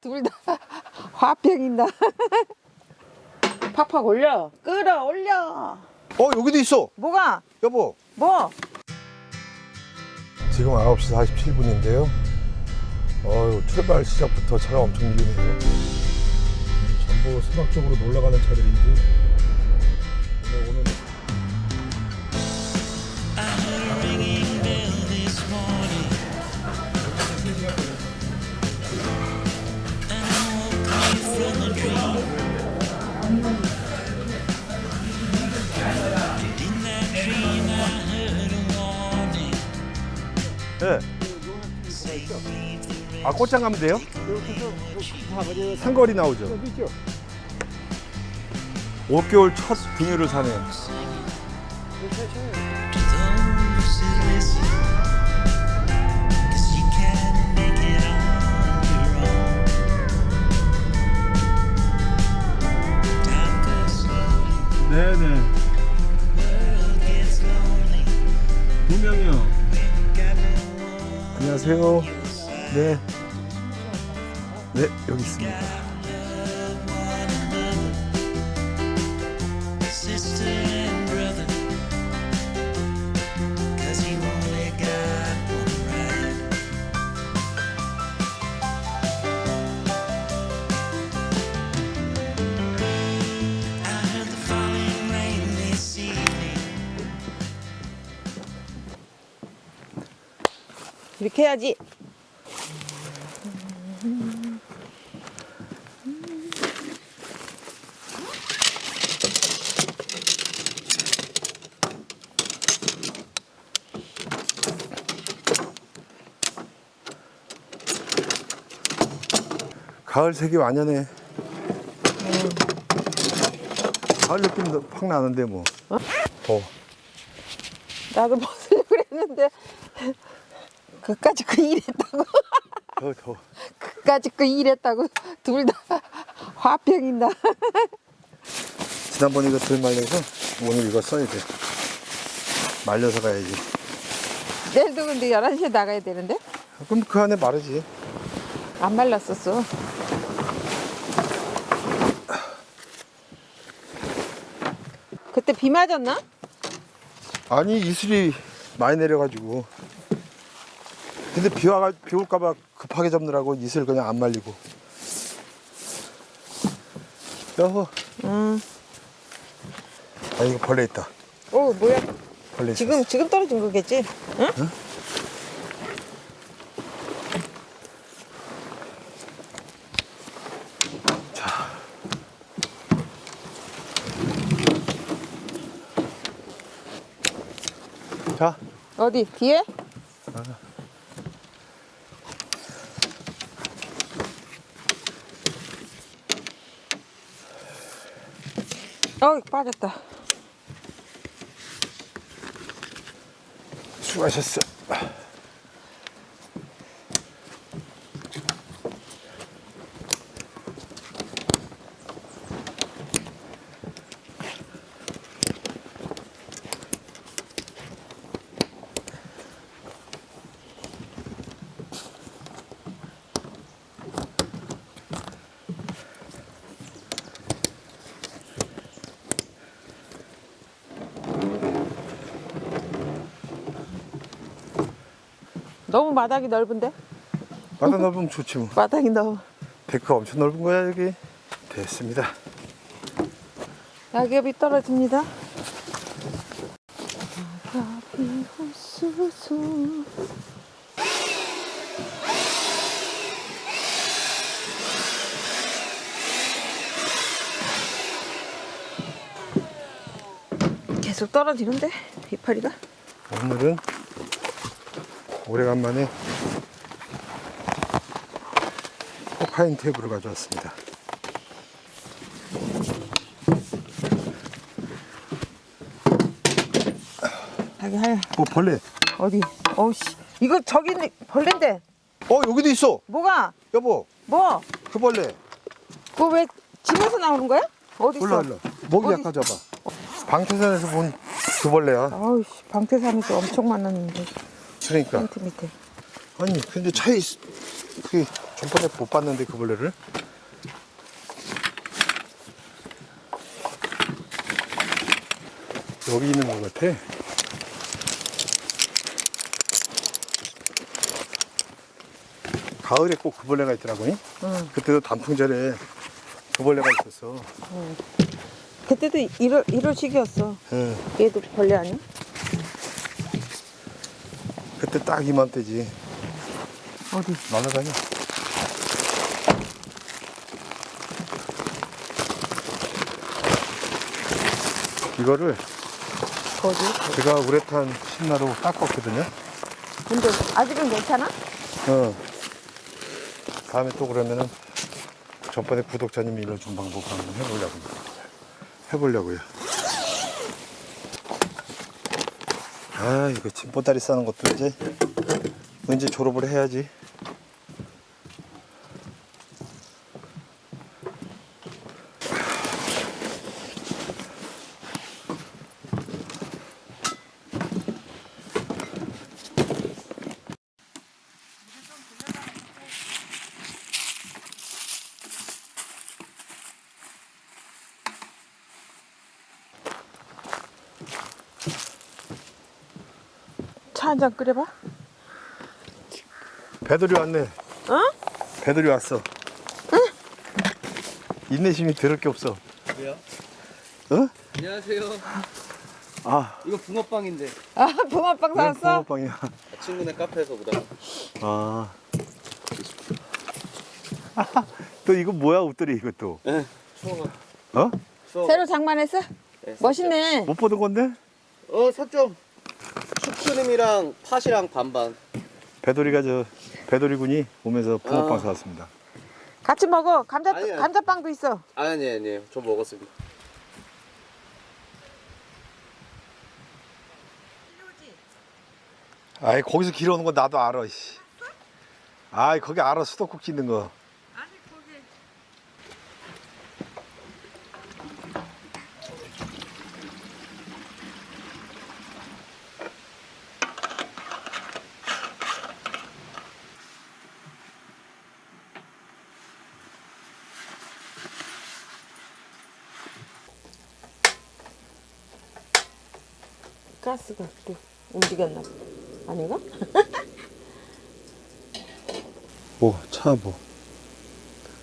둘 다 화병인다. 팍팍 올려. 끌어 올려. 어 여기도 있어 뭐가? 여보 뭐? 지금 9시 47분인데요 어유 출발 시작부터 차가 엄청 밀리네요 전부 수박 쪽으로 놀러 가는 차들인지 네. 아 꽃장 가면 돼요? 상거리 나오죠 5개월 첫 분유를 사네요 네네 두 명이요 안녕하세요 네. 네 여기 있습니다 이렇게 해야지. 가을 색이 완연해 가을 느낌도 확 나는데 뭐 더. 나도 벗으려고 그랬는데 그까지 그 일했다고. 더, 더. 그까지 그 일했다고 둘 다 화병인다. 지난번에 이거 덜 말려서 오늘 이거 써야 돼 말려서 가야지 내일도 근데 11시에 나가야 되는데 그럼 그 안에 마르지 안 말랐었어. 그때 비 맞았나? 아니 이슬이 많이 내려가지고 근데 비 와가 비 올까봐 급하게 잡느라고 이슬 그냥 안 말리고 여호 응. 아 이거 벌레 있다 오 뭐야? 벌레 지금 있었어. 지금 떨어진 거겠지? 응? 자 어디 뒤에? 어 빠졌다. 수고하셨어 너무 마당이 넓은데? 바다 넓으면 좋지 뭐 마당이 너무. 데크가 엄청 넓은 거야 여기 됐습니다 낙엽이 떨어집니다. 낙엽이 우수수. 계속 떨어지는데 이파리가? 오늘은 오래간만에 포카인 테이블을 가져왔습니다. 자기 하야 어 벌레. 어디? 어우씨 이거 저기 있는 벌레인데 어 여기도 있어. 뭐가? 여보 뭐? 그 벌레. 그거 왜 집에서 나오는 거야? 어디 있어? 올라 올라. 목이 어디? 약간 잡아. 방태산에서 본 그 벌레야. 아우씨 방태산에서 엄청 많았는데 그러니까. 텐트 밑에 아니 근데 차에 있- 그게 전번에 못 봤는데 그 벌레를. 여기 있는 것 같아. 가을에 꼭 그 벌레가 있더라고. 요 응. 그때도 단풍절에 그 벌레가 있었어. 그때도 1월 1월씩이었어. 응. 얘도 벌레 아니야? 그때 딱 이맘때지. 어디? 날아다녀. 이거를 거기. 제가 우레탄 신나로 닦았거든요. 근데 아직은 괜찮아? 어. 다음에 또 그러면은 전번에 구독자님이 일러준 방법 한번 해보려고 해보려고요. 아 이거 짐보다리 싸는 것도 이제 이제 졸업을 해야지. 차 한 잔 끓여봐. 배들이 왔네. 어? 배들이 왔어. 인내심이 들을 게 없어. 왜요? 어? 안녕하세요. 아, 이거 붕어빵인데 아, 붕어빵 왜 사왔어? 붕어빵이야. 친구네 카페에서 보다가 아. 또 이거 뭐야 옷들이 이것도? 네. 추워가 어? 추워. 새로 장만했어? 네, 멋있네. 못 보던 건데? 어 샀죠. 슈크림이랑 팥이랑 반반. 배돌이가 저 배돌이 군이 오면서 붕어빵 아. 사왔습니다. 같이 먹어. 감자 아니야. 감자빵도 있어. 아니 아니에요. 저 먹었습니다. 아이 거기서 길 오는 거 나도 알아. 씨. 아이 거기 알아 수도꼭지 있는 거. 가스가 또 움직였나 봐. 아닌가? 뭐 차 뭐.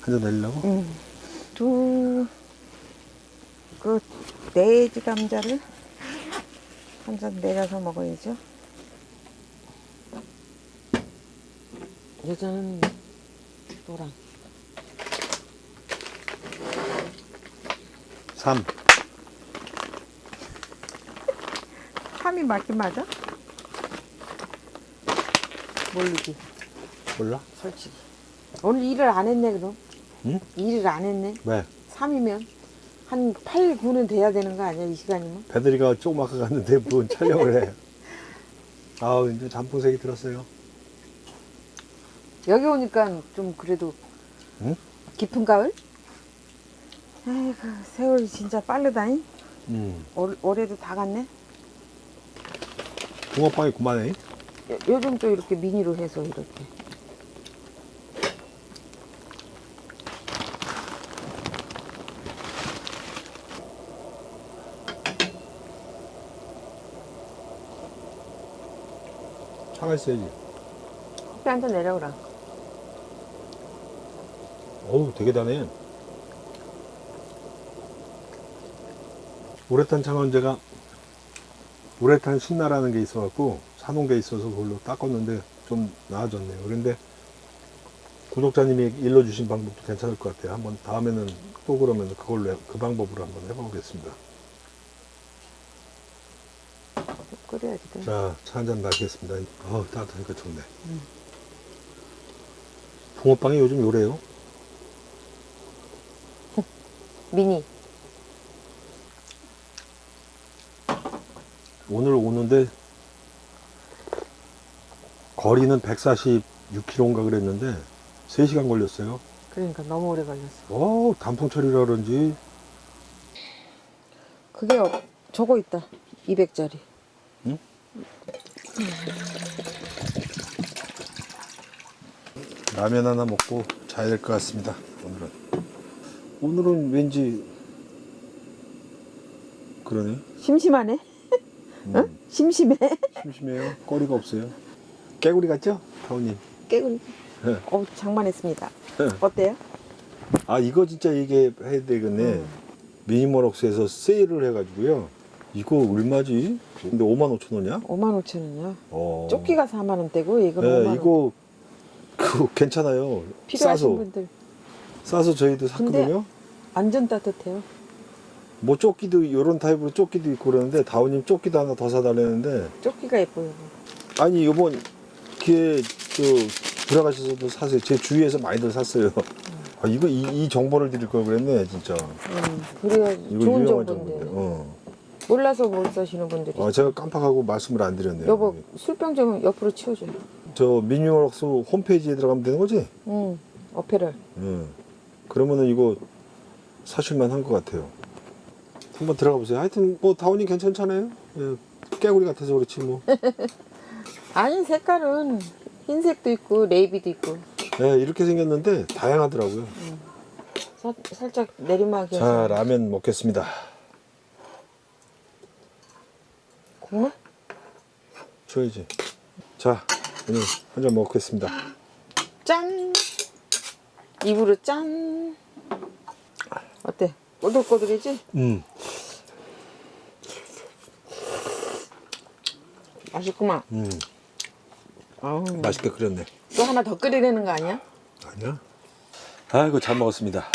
한잔 내리려고? 응. 두, 그, 네지 감자를 한 잔 내려서 먹어야죠. 여자는 노랑. 3. 삼이 맞긴 맞아? 모르지, 몰라? 솔직히. 오늘 일을 안 했네, 그럼? 응? 일을 안 했네. 왜? 3이면 한 8, 9는 돼야 되는 거 아니야, 이 시간이면? 배돌이가 조그맣게 갔는데 뭔 촬영을 해. 아우 이제 단풍색이 들었어요. 여기 오니까 좀 그래도 응? 깊은 가을? 아이고, 세월이 진짜 빠르다니? 음. 올, 올해도 다 갔네? 붕어빵이 그만해. 요, 요즘 또 이렇게 미니로 해서 이렇게. 차가 있어야지. 커피 한 잔 내려오라. 어우 되게 다네. 우레탄 창원제가 우레탄 신나라는 게 있어갖고 사놓은 게 있어서 그걸로 닦았는데 좀 나아졌네요. 그런데 구독자님이 일러주신 방법도 괜찮을 것 같아요. 한번 다음에는 또 그러면 그걸로 해- 그 방법으로 한번 해보겠습니다. 끓여야지. 돼. 자, 차 한잔 마시겠습니다. 어 따뜻하니까 좋네. 붕어빵이 요즘 요래요. 미니. 오늘 오는데 거리는 146km인가 그랬는데 3시간 걸렸어요. 그러니까 너무 오래 걸렸어. 어, 단풍철이라 그런지 그게 어- 저거 있다. 200짜리. 라면 하나 먹고 자야 될 것 같습니다. 오늘은 오늘은 왠지 그러네. 심심하네. 음, 심심해. 심심해요. 거리가 없어요. 깨구리 같죠, 타오님? 깨구리. 네. 어 장만했습니다. 네. 어때요? 아 이거 진짜 얘기해야 되겠네. 음. 미니멀럭스에서 세일을 해가지고요. 이거 얼마지? 근데 5만 5천 원이야? 5만 5천 원이야. 어. 조끼가 4만 원대고 5만 네, 원. 이거 그 괜찮아요. 필요하신 싸서 분들 싸서 저희도 근데- 샀거든요. 완전 따뜻해요. 뭐 조끼도 이런 타입으로 조끼도 있고 그러는데 다우님 조끼도 하나 더 사달라는데 조끼가 예뻐요. 아니 이번 기회 저 들어가셔서도 사세요. 제 주위에서 많이들 샀어요. 아 이거 이, 이 정보를 드릴 걸 그랬네 진짜. 음, 그래야 이거 좋은 유용한 정보인데 정보인데. 어. 몰라서 못 사시는 분들이. 아 제가 깜빡하고 말씀을 안 드렸네요. 여보 술병 좀 옆으로 치워줘요. 저 미니멀럭스 홈페이지에 들어가면 되는 거지? 응. 어페럴. 응. 그러면은 이거 사실만 한 것 같아요. 한번 들어가 보세요. 하여튼 뭐 다운이 괜찮잖아요. 예, 깨구리 같아서 그렇지 뭐. 아니 색깔은 흰색도 있고 네이비도 있고 예, 이렇게 생겼는데 다양하더라고요. 사- 살짝 내리막이어서 자 라면 먹겠습니다. 국물? 줘야지. 자 오늘 한 잔 먹겠습니다. 짠 입으로 짠 어때? 꼬들꼬들이지? 음. 맛있구만 음. 아우, 맛있게 끓였네. 또 하나 더 끓이려는 거 아니야? 아니야? 아이고 잘 먹었습니다.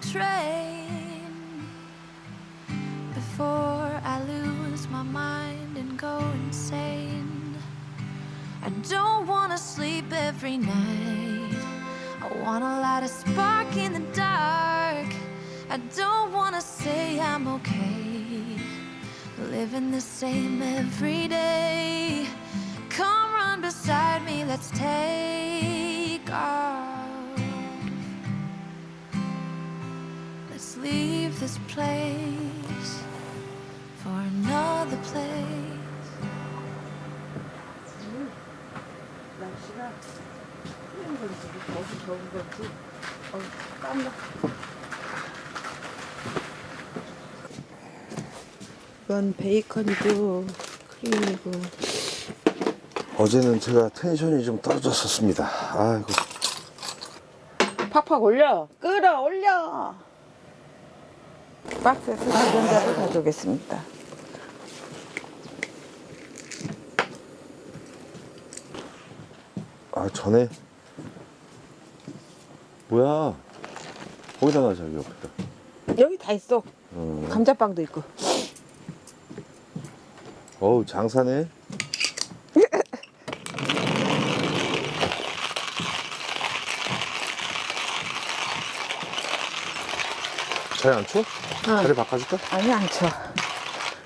Train before I lose my mind and go insane. I don't want to sleep every night. I wanna light a spark in the dark. I don't wanna say I'm okay. Living the same every day. Come run beside me, let's take off. Leave this place for another place. 날씨가 흐린 건지 어디 더운 건지 어, 땀나 이건 베이컨이고 크림이고 어제는 제가 텐션이 좀 떨어졌었습니다. 아이고 팍팍 올려 끌어올려 박스에서 주전자를 가져오겠습니다 아 전에 뭐야 거기다 놔 저기 옆에다. 여기 다 있어 어. 감자빵도 있고 어우 장사네. 잘안 추워? 자리 바꿔줄까? 아니 안 추워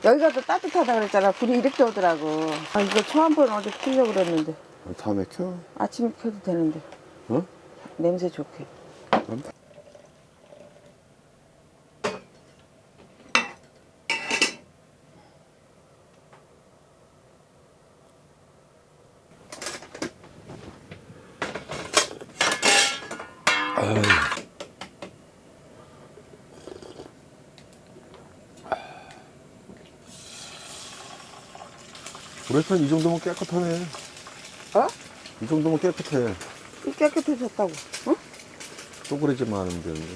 여기가 더 따뜻하다 그랬잖아 불이 이렇게 오더라고 아 이거 처음 번 어제 키려고 그랬는데 다음에 켜. 아침에 켜도 되는데 어? 냄새 좋게 우 리 편이 정도면 깨끗하네. 어? 이 정도면 깨끗해. 이 깨끗해졌다고 어? 쪼그리지만 하면 되는데.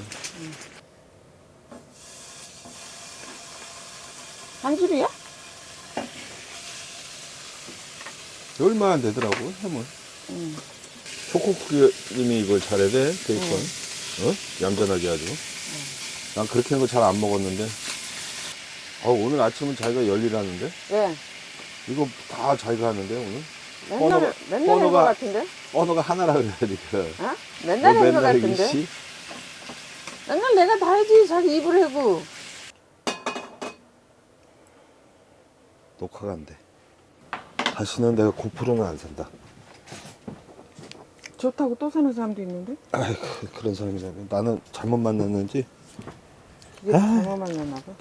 한 줄이야? 얼마 안 되더라고, 햄은. 응. 초코크림이 이걸 잘해야 돼, 베이컨. 어? 얌전하게 아주. 난 그렇게 하는 거잘 안 먹었는데. 어, 오늘 아침은 자기가 열일하는데? 왜? 이거 다 자기가 하는데, 오늘? 맨날 번호가- 맨날 번호가- 같은데? 언어가 하나라 그래야 되니까. 어? 맨날 한거 같은데? 이씨. 맨날 내가 다 해지 자기 입을 해고 녹화가 안 돼. 다시는 내가 고프로는 안 산다. 좋다고 또 사는 사람도 있는데 아이고 그런 사람이라면 나는 잘못 만났는지 이게 잘못 만났나 봐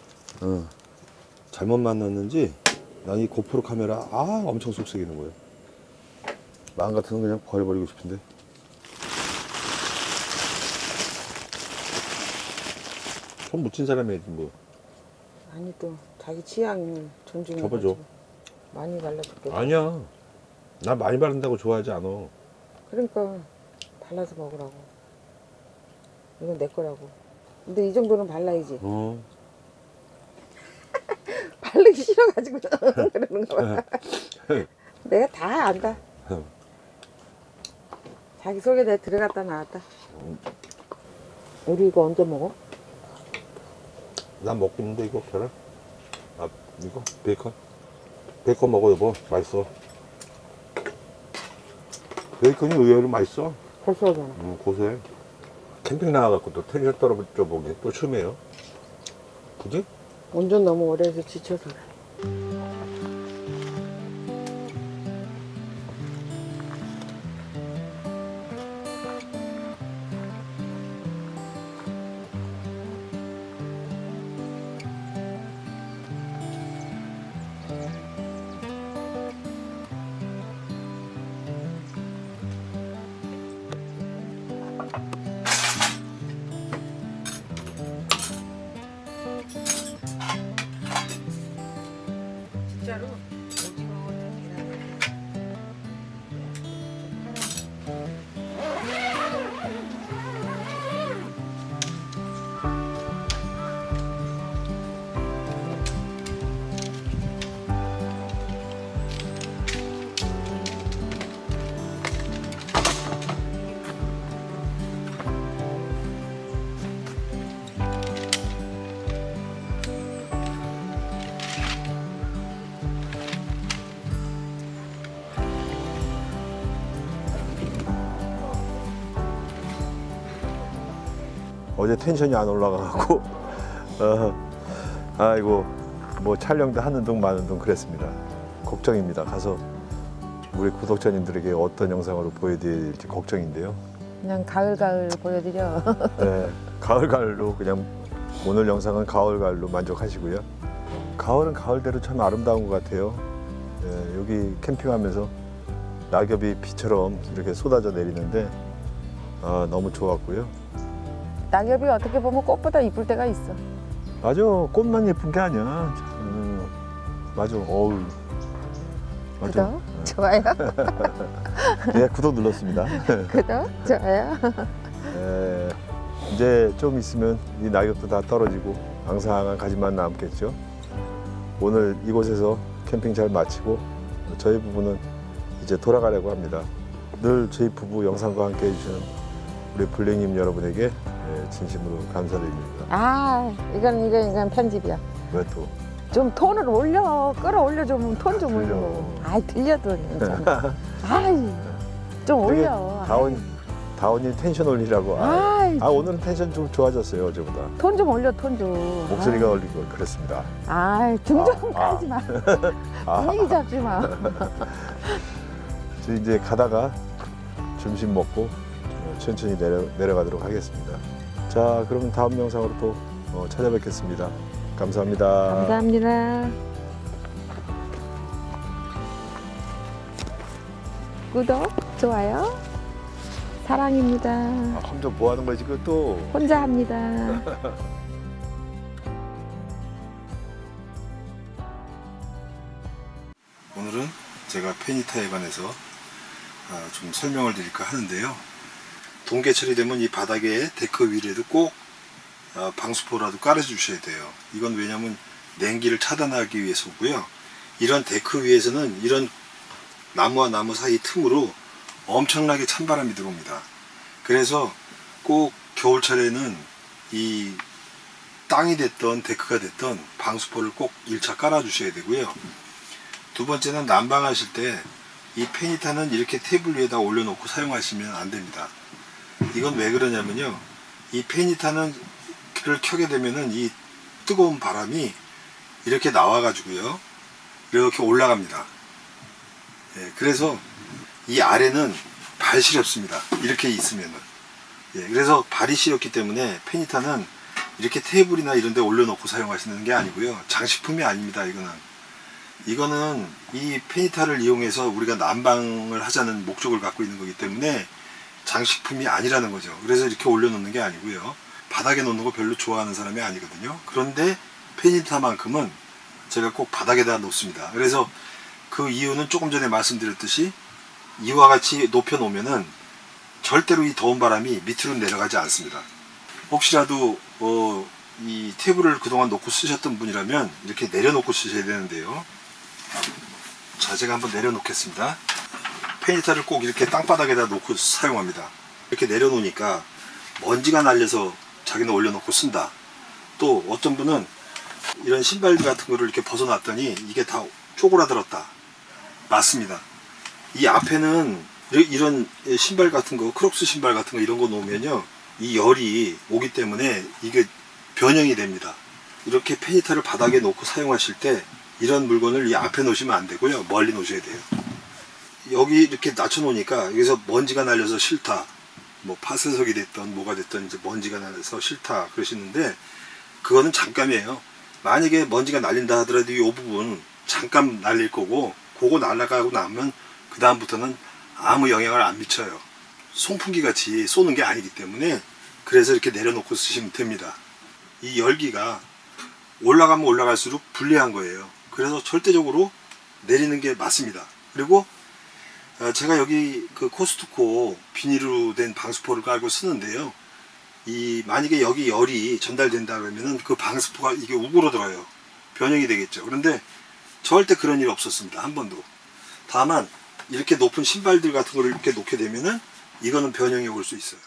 어, 잘못 만났는지 난 이 고프로 카메라 아 엄청 속색이는 거예요. 마음 같으면 그냥 버려버리고 싶은데. 손 묻힌 사람이야지 뭐. 아니 또 자기 취향을 존중해 접어줘. 많이 발라줄게 아니야. 나 많이 바른다고 좋아하지 않아. 그러니까 발라서 먹으라고 이건 내 거라고 근데 이 정도는 발라야지 어. 바르기 싫어가지고 그러는 거야. 내가 다 안다. 자기 속에 내가 들어갔다 나왔다. 우리 이거 언제 먹어? 난 먹고 있는데 이거 계란? 아? 이거? 베이컨? 베이컨 먹어 여보. 맛있어. 베이컨이 의외로 맛있어? 고소하잖아. 음, 고소해. 캠핑 나와갖고 또 텐션 떨어져 보기 또 처음이에요. 그지? 운전 너무 오래 해서 지쳐서. 그래 어제 텐션이 안 올라가갖고 어, 아이고 뭐 촬영도 하는 둥 마는 둥 그랬습니다 걱정입니다 가서 우리 구독자님들에게 어떤 영상으로 보여드릴지 걱정인데요 그냥 가을 가을 보여드려 네, 가을 가을로 그냥 오늘 영상은 가을 가을로 만족하시고요. 가을은 가을대로 참 아름다운 것 같아요. 네, 여기 캠핑하면서 낙엽이 비처럼 이렇게 쏟아져 내리는데 아, 너무 좋았고요. 낙엽이 어떻게 보면 꽃보다 이쁠 때가 있어 맞아, 꽃만 예쁜 게 아니야. 음, 맞아, 어우. 맞아. 구독 좋아요 네, 구독 눌렀습니다. 구독 좋아요 네, 이제 좀 있으면 이 낙엽도 다 떨어지고 앙상한 가지만 남겠죠. 오늘 이곳에서 캠핑 잘 마치고 저희 부부는 이제 돌아가려고 합니다. 늘 저희 부부 영상과 함께 해주시는 우리 블랙님 여러분에게 예, 진심으로 감사드립니다. 아 이건 이건 이건 편집이야 왜 또? 좀 톤을 올려 끌어올려 좀 톤 좀 들려. 올려 아이 들려도 괜찮아 아이 좀 되게 올려 다운 다운이 텐션 올리라고. 아, 아이 아, 오늘은 텐션 좀 좋아졌어요 어제보다. 톤 좀 올려 톤 좀 목소리가 올리고 그랬습니다. 아이 등좀 아, 아. 까지 마 아, 분위기 잡지 마 저 이제 가다가 점심 먹고 어, 천천히 내려, 내려가도록 하겠습니다. 자, 그러면 다음 영상으로 또 어, 찾아뵙겠습니다. 감사합니다. 감사합니다 구독 좋아요 사랑입니다 아, 혼자 뭐 하는 거지, 그것도? 혼자 합니다 오늘은 제가 페니타에 관해서 아, 좀 설명을 드릴까 하는데요. 동계철이 되면 이 바닥에 데크 위에도 꼭 아, 방수포라도 깔아주셔야 돼요. 이건 왜냐면 냉기를 차단하기 위해서고요. 이런 데크 위에서는 이런 나무와 나무 사이 틈으로 엄청나게 찬바람이 들어옵니다. 그래서 꼭 겨울철에는 이 땅이 됐던 데크가 됐던 방수포를 꼭 1차 깔아주셔야 되고요. 두 번째는 난방하실 때 이 페니타는 이렇게 테이블 위에다 올려놓고 사용하시면 안 됩니다. 이건 왜 그러냐면요. 이 페니타는 라이트를 켜게 되면은 이 뜨거운 바람이 이렇게 나와가지고요. 이렇게 올라갑니다. 예, 그래서 이 아래는 발 시렵습니다. 이렇게 있으면은. 예, 그래서 발이 시렵기 때문에 페니타는 이렇게 테이블이나 이런 데 올려놓고 사용하시는 게 아니고요. 장식품이 아닙니다. 이거는. 이거는 이 페니타를 이용해서 우리가 난방을 하자는 목적을 갖고 있는 거기 때문에 장식품이 아니라는 거죠. 그래서 이렇게 올려놓는 게 아니고요. 바닥에 놓는 거 별로 좋아하는 사람이 아니거든요. 그런데 페니타만큼은 제가 꼭 바닥에다 놓습니다. 그래서 그 이유는 조금 전에 말씀드렸듯이 이와 같이 높여 놓으면은 절대로 이 더운 바람이 밑으로 내려가지 않습니다. 혹시라도 어, 이 테이블을 그동안 놓고 쓰셨던 분이라면 이렇게 내려놓고 쓰셔야 되는데요. 자, 제가 한번 내려놓겠습니다. 페니타를 꼭 이렇게 땅바닥에다 놓고 사용합니다. 이렇게 내려놓으니까 먼지가 날려서 자기는 올려놓고 쓴다. 또 어떤 분은 이런 신발 같은 거를 이렇게 벗어놨더니 이게 다 쪼그라들었다. 맞습니다. 이 앞에는 이- 이런 신발 같은 거, 크록스 신발 같은 거 이런 거 놓으면요. 이 열이 오기 때문에 이게 변형이 됩니다. 이렇게 페니타를 바닥에 놓고 사용하실 때 이런 물건을 이 앞에 놓으시면 안 되고요. 멀리 놓으셔야 돼요. 여기 이렇게 낮춰 놓으니까 여기서 먼지가 날려서 싫다. 뭐 파쇄석이 됐던 뭐가 됐던 이제 먼지가 날려서 싫다 그러시는데 그거는 잠깐이에요. 만약에 먼지가 날린다 하더라도 이 부분 잠깐 날릴 거고 그거 날아가고 나면 그 다음부터는 아무 영향을 안 미쳐요. 송풍기 같이 쏘는 게 아니기 때문에 그래서 이렇게 내려놓고 쓰시면 됩니다. 이 열기가 올라가면 올라갈수록 불리한 거예요. 그래서 절대적으로 내리는 게 맞습니다. 그리고 어, 제가 여기 그 코스트코 비닐로 된 방수포를 깔고 쓰는데요. 이 만약에 여기 열이 전달된다 그러면은 그 방수포가 이게 우그러들어요. 변형이 되겠죠. 그런데 절대 그런 일 없었습니다. 한 번도. 다만 이렇게 높은 신발들 같은 거를 이렇게 놓게 되면은 이거는 변형이 올 수 있어요.